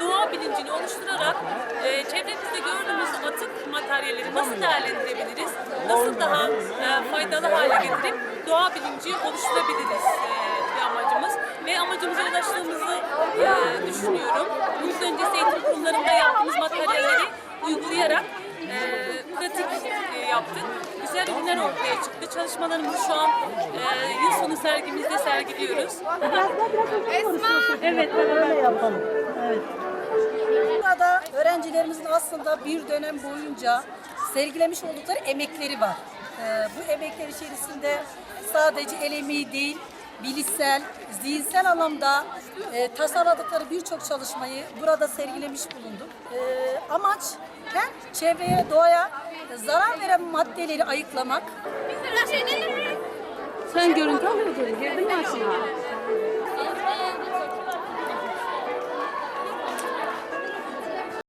Doğa bilincini oluşturarak e, çevremizde gördüğümüz nasıl değerlendirebiliriz, nasıl daha e, faydalı hale getirip doğa bilinci oluşturabiliriz e, bir amacımız. Ve amacımıza ulaştığımızı e, düşünüyorum. Yurt öncesi eğitim kurumlarında yaptığımız materyalleri uygulayarak e, pratik e, yaptık. Güzel ürünler ortaya çıktı. Çalışmalarımızı şu an e, yıl sonu sergimizde sergiliyoruz. Evet, öyle yapalım. Evet. Öğrencilerimizin aslında bir dönem boyunca sergilemiş oldukları emekleri var. Ee, bu emekler içerisinde sadece el emeği değil, bilişsel, zihinsel anlamda e, tasarladıkları birçok çalışmayı burada sergilemiş bulunduk. Ee, amaç hem çevreye, doğaya zarar veren maddeleri ayıklamak, Sen görüntü alıyordun, girdin mi aslında?